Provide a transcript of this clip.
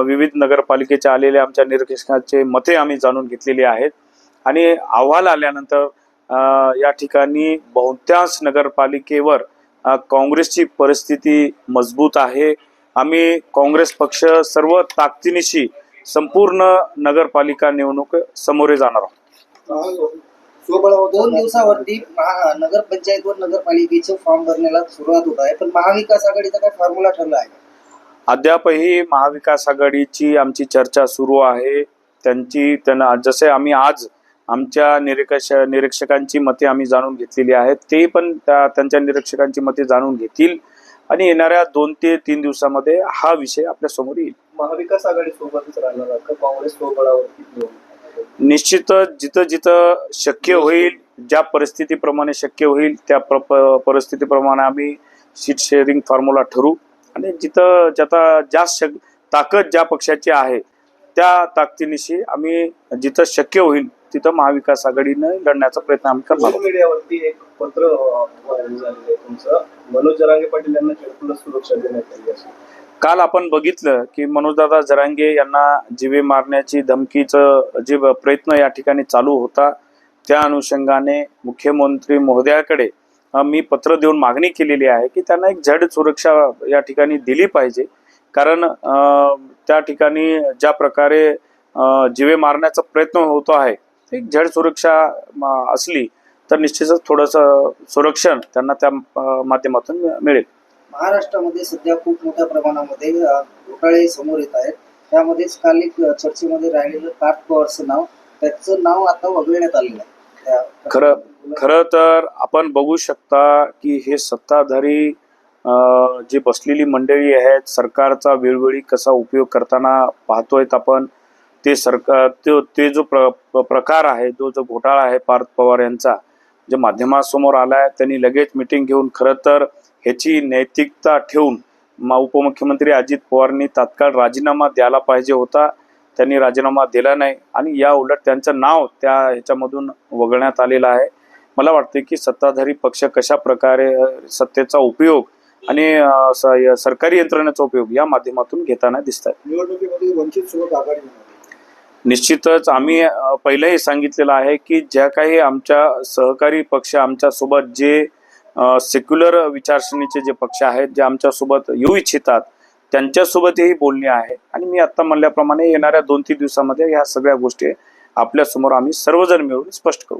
विविध नगरपालिकेच्या आलेल्या आमच्या निरीक्षकांचे मते आम्ही जाणून घेतलेली आहेत. आणि अहवाल आल्यानंतर या ठिकाणी बहुतांश नगरपालिकेवर काँग्रेसची परिस्थिती मजबूत आहे. आम्ही काँग्रेस पक्ष सर्व ताकदीनिशी संपूर्ण नगरपालिका निवडणूक समोरे जाणार आहोत. दोन दिवसावरती नगरपंचायत व नगरपालिकेचं फॉर्म भरण्याला सुरुवात होत आहे. पण महाविकास आघाडीचा काय फॉर्म्युला ठरला आहे? अद्यापही महाविकास आघाडीची आमची चर्चा सुरू आहे. त्यांची त्यांना जसे आम्ही आज आमच्या निरीक्षक निरीक्षकांची मते आम्ही जाणून घेतलेली आहेत ते पण त्या त्यांच्या निरीक्षकांची मते जाणून घेतील. आणि येणाऱ्या दोन ते तीन दिवसामध्ये हा विषय आपल्यासमोर येईल. महाविकास आघाडी सोबतच राहणार का? काँग्रेस निश्चितच जिथं जिथं शक्य होईल ज्या परिस्थितीप्रमाणे शक्य होईल त्या परिस्थितीप्रमाणे आम्ही सीट शेअरिंग फॉर्म्युला ठरू. आणि जिथं ज्याता जास्त शक ताकद ज्या पक्षाची आहे त्या ताकदीनिशी आम्ही जिथं शक्य होईल तिथं महाविकास आघाडीनं लढण्याचा प्रयत्न आम्ही करणार आहोत. मीडियावरती एक पत्र तुमचं मनोज जरांगे पाटील यांना किरकोळ सुरक्षा देण्यात आली काल आपण बघितलं की मनोजदादा जरांगे यांना जीवे मारण्याची धमकीचं जे प्रयत्न या ठिकाणी चालू होता त्या अनुषंगाने मुख्यमंत्री महोदयाकडे मी पत्र देऊन मागणी केलेली आहे की त्यांना एक झड सुरक्षा या ठिकाणी दिली पाहिजे. कारण त्या ठिकाणी ज्या प्रकारे जीवे मारण्याचा प्रयत्न होतो आहे एक झड सुरक्षा असली तर निश्चितच थोडंसं संरक्षण त्यांना त्या माध्यमातून मिळेल. महाराष्ट्रामध्ये सध्या खूप मोठ्या प्रमाणामध्ये घोटाळे समोर येत आहेत. त्यामध्येच काल एक चर्चेमध्ये राहिलेलं कार्प पवारचं नाव त्याचं नाव आता वगळण्यात आलेलं आहे. खरं खरं तर आपण बघू शकता की हे सत्ताधारी जी बसलेली मंडळी आहेत सरकारचा वेळोवेळी कसा उपयोग करताना पाहतोय आपण ते सरकार ते ते जो प्र प्रकार आहे जो जो घोटाळा आहे पार्थ पवार यांचा जे माध्यमासमोर आला आहे त्यांनी लगेच मिटिंग घेऊन खरं तर ह्याची नैतिकता ठेवून मा उपमुख्यमंत्री अजित पवारनी तात्काळ राजीनामा द्यायला पाहिजे होता. त्यांनी राजीनामा दिला नाही आणि या उलट त्यांचं नाव त्या ह्याच्यामधून वगळण्यात आलेलं आहे. मला वाटते की सत्ताधारी पक्ष कशा प्रकारे सत्तेचा उपयोग आणि सरकारी यंत्रणेचा उपयोग या माध्यमातून घेताना दिसत आहे निवडणुकीमध्ये वंचित सोबत आघाडी होणार निश्चितच आम्ही पहिलेही सांगितलेलं आहे की ज्या काही आमच्या सहकारी पक्ष आमच्यासोबत जे सेक्युलर विचारसरणीचे जे पक्ष आहेत जे आमच्यासोबत येऊ इच्छितात त्यांच्यासोबतही बोलणी आहे. आणि मी आत्ता म्हणल्याप्रमाणे येणाऱ्या दोन तीन दिवसामध्ये ह्या सगळ्या गोष्टी आपल्यासमोर आम्ही सर्वजण मिळून स्पष्ट करू.